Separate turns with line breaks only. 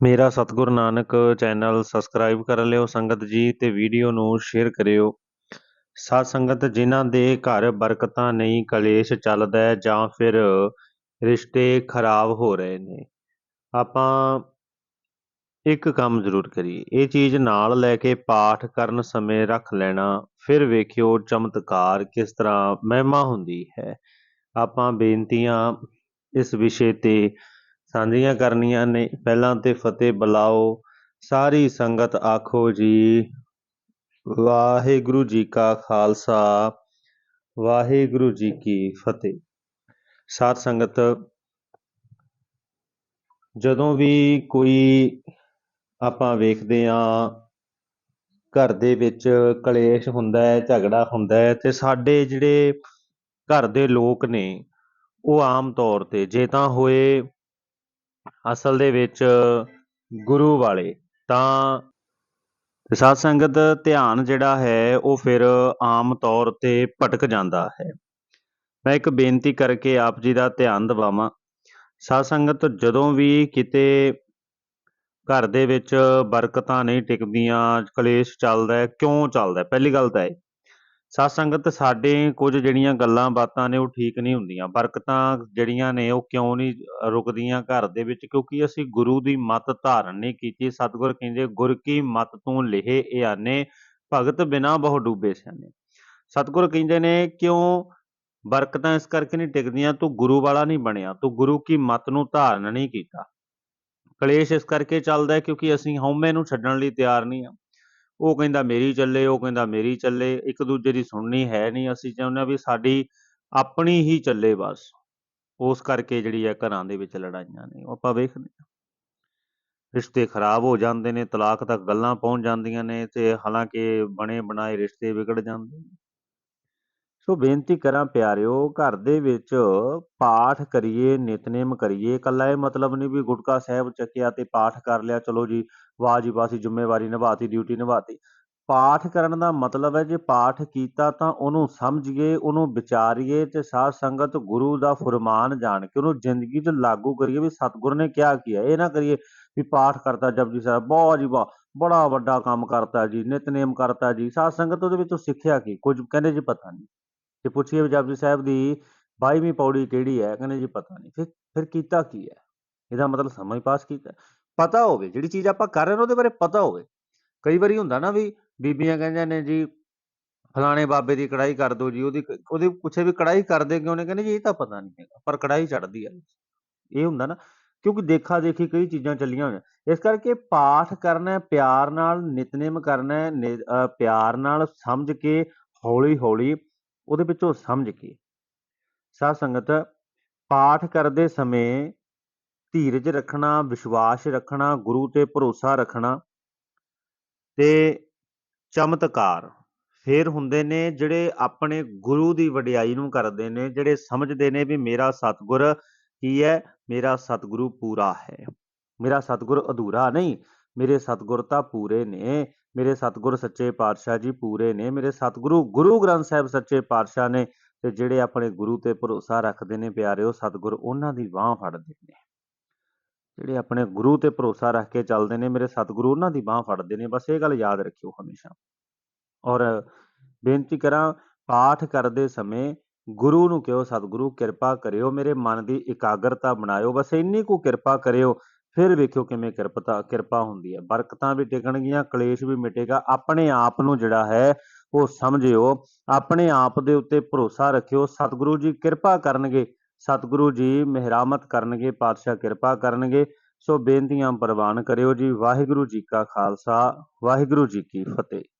ਮੇਰਾ ਸਤਿਗੁਰ Nanak channel subscribe ਕਰ ਲਿਓ, ਸੰਗਤ ਜੀ ਤੇ ਵੀਡੀਓ ਨੂੰ ਸ਼ੇਅਰ ਕਰਿਓ। ਸਾਧ ਸੰਗਤ, ਜਿਨ੍ਹਾਂ ਦੇ ਘਰ ਬਰਕਤਾਂ ਨਹੀਂ, ਕਲੇਸ਼ ਚੱਲਦਾ ਹੈ ਜਾਂ ਫਿਰ ਰਿਸ਼ਤੇ ਖਰਾਬ ਹੋ ਰਹੇ ਨੇ, ਆਪਾਂ ਇੱਕ ਕੰਮ ਜ਼ਰੂਰ ਕਰੀਏ। ਇਹ ਚੀਜ਼ ਨਾਲ ਲੈ ਕੇ ਪਾਠ ਕਰਨ ਸਮੇਂ ਰੱਖ ਲੈਣਾ, ਫਿਰ ਵੇਖਿਓ ਚਮਤਕਾਰ ਕਿਸ ਤਰ੍ਹਾਂ ਮਹਿਮਾ ਹੁੰਦੀ ਹੈ। ਆਪਾਂ ਬੇਨਤੀਆਂ ਇਸ ਵਿਸ਼ੇ ਤੇ ਸਾਂਝੀਆਂ ਕਰਨੀਆਂ ਨੇ। ਪਹਿਲਾਂ ਤੇ ਫਤਿਹ ਬੁਲਾਓ। ਸਾਰੀ ਸੰਗਤ ਆਖੋ ਜੀ, ਵਾਹਿਗੁਰੂ ਜੀ ਕਾ ਖਾਲਸਾ, ਵਾਹਿਗੁਰੂ ਜੀ ਕੀ ਫਤਿਹ। ਸਾਧ ਸੰਗਤ, ਜਦੋਂ ਵੀ ਕੋਈ ਆਪਾਂ ਵੇਖਦੇ ਆ, ਘਰ ਦੇ ਵਿੱਚ ਕਲੇਸ਼ ਹੁੰਦਾ ਹੈ, ਝਗੜਾ ਹੁੰਦਾ ਹੈ ਤੇ ਸਾਡੇ ਜਿਹੜੇ ਘਰ ਦੇ ਲੋਕ ਨੇ, ਉਹ ਆਮ ਤੌਰ ਤੇ ਜੇ ਤਾਂ ਹੋਏ ਅਸਲ ਦੇ ਵਿੱਚ ਗੁਰੂ ਵਾਲੇ। ਤਾਂ ਤੇ ਸਾਧ ਸੰਗਤ ਧਿਆਨ ਜਿਹੜਾ ਹੈ, ਉਹ ਫਿਰ ਆਮ ਤੌਰ ਤੇ ਭਟਕ ਜਾਂਦਾ ਹੈ। ਮੈਂ ਇੱਕ ਬੇਨਤੀ ਕਰਕੇ ਆਪ ਜੀ ਦਾ ਧਿਆਨ ਦਿਵਾਵਾਂ। ਸਾਧ ਸੰਗਤ ਜਦੋਂ ਵੀ ਕਿਤੇ ਘਰ ਦੇ ਵਿੱਚ ਬਰਕਤਾਂ ਨਹੀਂ ਟਿਕਦੀਆਂ, ਕਲੇਸ਼ ਚੱਲਦਾ ਕਿਉਂ ਚੱਲਦਾ ਪਹਿਲੀ ਗੱਲ ਤਾਂ ਇਹ ਸਾਧ ਸੰਗਤ, ਸਾਡੇ ਕੁਝ ਜਿਹੜੀਆਂ ਗੱਲਾਂ ਬਾਤਾਂ ਨੇ ਉਹ ਠੀਕ ਨਹੀਂ ਹੁੰਦੀਆਂ। ਬਰਕਤਾਂ ਜਿਹੜੀਆਂ ਨੇ ਉਹ ਕਿਉਂ ਨਹੀਂ ਰੁਕਦੀਆਂ ਘਰ ਦੇ ਵਿੱਚ? ਕਿਉਂਕਿ ਅਸੀਂ ਗੁਰੂ ਦੀ ਮੱਤ ਧਾਰਨ ਨਹੀਂ ਕੀਤੀ। ਸਤਿਗੁਰ ਕਹਿੰਦੇ, ਗੁਰ ਕੀ ਮੱਤ ਤੋਂ ਲਿਹੇ ਇਆਨੇ ਭਗਤ ਬਿਨਾ ਬਹੁ ਡੂਬੇ ਸਿਆਨੇ। ਸਤਿਗੁਰ ਕਹਿੰਦੇ ਨੇ, ਕਿਉਂ ਬਰਕਤਾਂ ਇਸ ਕਰਕੇ ਨਹੀਂ ਟਿਕਦੀਆਂ? ਤੂੰ ਗੁਰੂ ਵਾਲਾ ਨਹੀਂ ਬਣਿਆ। ਤੂੰ ਗੁਰੂ ਕੀ ਮੱਤ ਨੂੰ ਧਾਰਨ ਨਹੀਂ ਕੀਤਾ? ਕਲੇਸ਼ ਇਸ ਕਰਕੇ ਚੱਲਦਾ ਕਿਉਂਕਿ ਅਸੀਂ ਹਉਮੈ ਨੂੰ ਛੱਡਣ ਲਈ ਤਿਆਰ ਨਹੀਂ ਆ ਉਹ ਕਹਿੰਦਾ ਮੇਰੀ ਚੱਲੇ, ਉਹ ਕਹਿੰਦਾ ਮੇਰੀ ਚੱਲੇ, ਇੱਕ ਦੂਜੇ ਦੀ ਸੁਣਨੀ ਹੈ ਨਹੀਂ। ਅਸੀਂ ਚਾਹੁੰਦੇ ਆ ਵੀ ਸਾਡੀ ਆਪਣੀ ਹੀ ਚੱਲੇ ਬਸ। ਉਸ ਕਰਕੇ ਜਿਹੜੀ ਹੈ ਘਰਾਂ ਦੇ ਵਿੱਚ ਲੜਾਈਆਂ ਨੇ, ਉਹ ਆਪਾਂ ਵੇਖਦੇ ਆ ਰਿਸ਼ਤੇ ਖਰਾਬ ਹੋ ਜਾਂਦੇ ਨੇ, ਤਲਾਕ ਤੱਕ ਗੱਲਾਂ ਪਹੁੰਚ ਜਾਂਦੀਆਂ ਨੇ ਤੇ ਹਾਲਾਂਕਿ ਬਣੇ ਬਣਾਏ ਰਿਸ਼ਤੇ ਵਿਗੜ ਜਾਂਦੇ ਨੇ। ਸੋ ਬੇਨਤੀ ਕਰਾਂ ਪਿਆਰਿਓ, ਘਰ ਦੇ ਵਿੱਚ ਪਾਠ ਕਰੀਏ, ਨਿਤਨੇਮ ਕਰੀਏ। ਕੱਲਾ ਇਹ ਮਤਲਬ ਨਹੀਂ ਵੀ ਗੁਟਕਾ ਸਾਹਿਬ ਚੱਕਿਆ ਤੇ ਪਾਠ ਕਰ ਲਿਆ, ਚਲੋ ਜੀ, ਵਾਹ ਜੀ ਵਾਸੀ ਜ਼ਿੰਮੇਵਾਰੀ ਨਿਭਾਤੀ, ਡਿਊਟੀ ਨਿਭਾਤੀ। ਪਾਠ ਕਰਨ ਦਾ ਮਤਲਬ ਹੈ ਜੇ ਪਾਠ ਕੀਤਾ ਤਾਂ ਉਹਨੂੰ ਸਮਝੀਏ, ਉਹਨੂੰ ਵਿਚਾਰੀਏ ਤੇ ਸਾਧ ਸੰਗਤ ਗੁਰੂ ਦਾ ਫਰਮਾਨ ਜਾਣ ਕੇ ਉਹਨੂੰ ਜ਼ਿੰਦਗੀ 'ਚ ਲਾਗੂ ਕਰੀਏ ਵੀ ਸਤਿਗੁਰ ਨੇ ਕਿਹਾ ਕੀਆ। ਇਹ ਨਾ ਕਰੀਏ ਵੀ ਪਾਠ ਕਰਤਾ ਜਪਜੀ ਸਾਹਿਬ ਬਹੁਤ ਜੀ ਵਾਹ, ਬੜਾ ਵੱਡਾ ਕੰਮ ਕਰਤਾ ਜੀ, ਨਿਤਨੇਮ ਕਰਤਾ ਜੀ। ਸਾਧ ਸੰਗਤ ਉਹਦੇ ਵਿੱਚੋਂ ਸਿੱਖਿਆ ਕੀ? ਕੁਝ ਕਹਿੰਦੇ ਜੀ ਪਤਾ ਨਹੀਂ। ਤੇ ਪੁੱਛੀਏ ਵੀ ਜਪਜੀ ਸਾਹਿਬ ਦੀ 22ਵੀਂ ਪੌੜੀ ਕਿਹੜੀ ਹੈ? ਕਹਿੰਦੇ ਜੀ ਪਤਾ ਨਹੀਂ। ਫਿਰ ਫਿਰ ਕੀਤਾ ਕੀ ਹੈ? ਇਹਦਾ ਮਤਲਬ ਸਮਝ ਪਾਸ ਕੀਤਾ। ਪਤਾ ਹੋਵੇ, ਜਿਹੜੀ ਚੀਜ਼ ਆਪਾਂ ਕਰ ਰਹੇ ਹਾਂ ਉਹਦੇ ਬਾਰੇ ਪਤਾ ਹੋਵੇ। ਕਈ ਵਾਰੀ ਹੁੰਦਾ ਨਾ ਵੀ ਬੀਬੀਆਂ ਕਹਿੰਦੀਆਂ ਨੇ ਜੀ, ਫਲਾਣੇ ਬਾਬੇ ਦੀ ਕੜਾਈ ਕਰ ਦਿਓ ਜੀ, ਉਹਦੀ ਉਹਦੀ ਪੁੱਛੇ ਵੀ ਕੜਾਈ ਕਰਦੇ ਕਿਉਂ ਨੇ? ਕਹਿੰਦੇ ਜੀ ਇਹ ਤਾਂ ਪਤਾ ਨਹੀਂ ਹੈਗਾ, ਪਰ ਕੜਾਈ ਚੜਦੀ ਹੈ ਇਹ ਹੁੰਦਾ ਨਾ, ਕਿਉਂਕਿ ਦੇਖਾ ਦੇਖੀ ਕਈ ਚੀਜ਼ਾਂ ਚੱਲੀਆਂ ਹੋਈਆਂ। ਇਸ ਕਰਕੇ ਪਾਠ ਕਰਨਾ ਹੈ, ਪਿਆਰ ਨਾਲ ਨਿਤਨੇਮ ਕਰਨਾ ਹੈ ਪਿਆਰ ਨਾਲ ਸਮਝ ਕੇ ਹੌਲੀ ਹੌਲੀ ਉਹਦੇ ਵਿੱਚੋਂ ਸਮਝ ਕੇ। ਸਾਧ ਸੰਗਤ, ਪਾਠ ਕਰਦੇ ਸਮੇਂ ਧੀਰਜ ਰੱਖਣਾ, ਵਿਸ਼ਵਾਸ ਰੱਖਣਾ, ਗੁਰੂ ਤੇ ਭਰੋਸਾ ਰੱਖਣਾ ਤੇ ਚਮਤਕਾਰ ਫੇਰ ਹੁੰਦੇ ਨੇ ਜਿਹੜੇ ਆਪਣੇ ਗੁਰੂ ਦੀ ਵਡਿਆਈ ਨੂੰ ਕਰਦੇ ਨੇ, ਜਿਹੜੇ ਸਮਝਦੇ ਨੇ ਵੀ ਮੇਰਾ ਸਤਿਗੁਰ ਕੀ ਹੈ? ਮੇਰਾ ਸਤਿਗੁਰੂ ਪੂਰਾ ਹੈ। ਮੇਰਾ ਸਤਿਗੁਰ ਅਧੂਰਾ ਨਹੀਂ, ਮੇਰੇ ਸਤਿਗੁਰ ਤਾਂ ਪੂਰੇ ਨੇ। ਮੇਰੇ ਸਤਿਗੁਰ ਸੱਚੇ ਪਾਤਸ਼ਾਹ ਜੀ ਪੂਰੇ ਨੇ, ਮੇਰੇ ਸਤਿਗੁਰੂ, ਗੁਰੂ ਗ੍ਰੰਥ ਸਾਹਿਬ ਸੱਚੇ ਪਾਤਸ਼ਾਹ ਨੇ ਤੇ ਜਿਹੜੇ ਆਪਣੇ ਗੁਰੂ ਤੇ ਭਰੋਸਾ ਰੱਖਦੇ ਨੇ ਪਿਆਰਿਓ, ਸਤਿਗੁਰ ਉਹਨਾਂ ਦੀ ਬਾਹ ਫੜਦੇ ਨੇ। ਜਿਹੜੇ ਆਪਣੇ ਗੁਰੂ ਤੇ ਭਰੋਸਾ ਰੱਖ ਕੇ ਚੱਲਦੇ ਨੇ, ਮੇਰੇ ਸਤਿਗੁਰੂ ਉਹਨਾਂ ਦੀ ਬਾਹ ਫੜਦੇ ਨੇ, ਬਸ ਇਹ ਗੱਲ ਯਾਦ ਰੱਖਿਓ ਹਮੇਸ਼ਾ। ਔਰ ਬੇਨਤੀ ਕਰਾਂ, ਪਾਠ ਕਰਦੇ ਸਮੇਂ ਗੁਰੂ ਨੂੰ ਕਿਹੋ, ਸਤਿਗੁਰੂ ਕਿਰਪਾ ਕਰਿਓ, ਮੇਰੇ ਮਨ ਦੀ ਇਕਾਗਰਤਾ ਬਣਾਇਓ, ਬਸ ਇੰਨੀ ਕੁ ਕਿਰਪਾ ਕਰਿਓ ਫਿਰ ਵੇਖਿਓ ਕਿਵੇਂ ਕਿਰਪਤਾ, ਕਿਰਪਾ ਹੁੰਦੀ ਹੈ। ਬਰਕਤਾਂ ਵੀ ਟਿਕਣਗੀਆਂ, ਕਲੇਸ਼ ਵੀ ਮਿਟੇਗਾ। ਆਪਣੇ ਆਪ ਨੂੰ ਜਿਹੜਾ ਹੈ, ਉਹ ਸਮਝਿਓ। ਆਪਣੇ ਆਪ ਦੇ ਉੱਤੇ ਭਰੋਸਾ ਰੱਖਿਓ। ਸਤਿਗੁਰੂ ਜੀ ਕਿਰਪਾ ਕਰਨਗੇ। ਸਤਿਗੁਰੂ ਜੀ ਮਿਹਰਾਮਤ ਕਰਨਗੇ, ਪਾਤਸ਼ਾਹ ਕਿਰਪਾ ਕਰਨਗੇ। ਸੋ ਬੇਨਤੀਆਂ ਪ੍ਰਵਾਨ ਕਰਿਓ ਜੀ। ਵਾਹਿਗੁਰੂ ਜੀ ਕਾ ਖਾਲਸਾ, ਵਾਹਿਗੁਰੂ ਜੀ ਕੀ ਫਤਿਹ।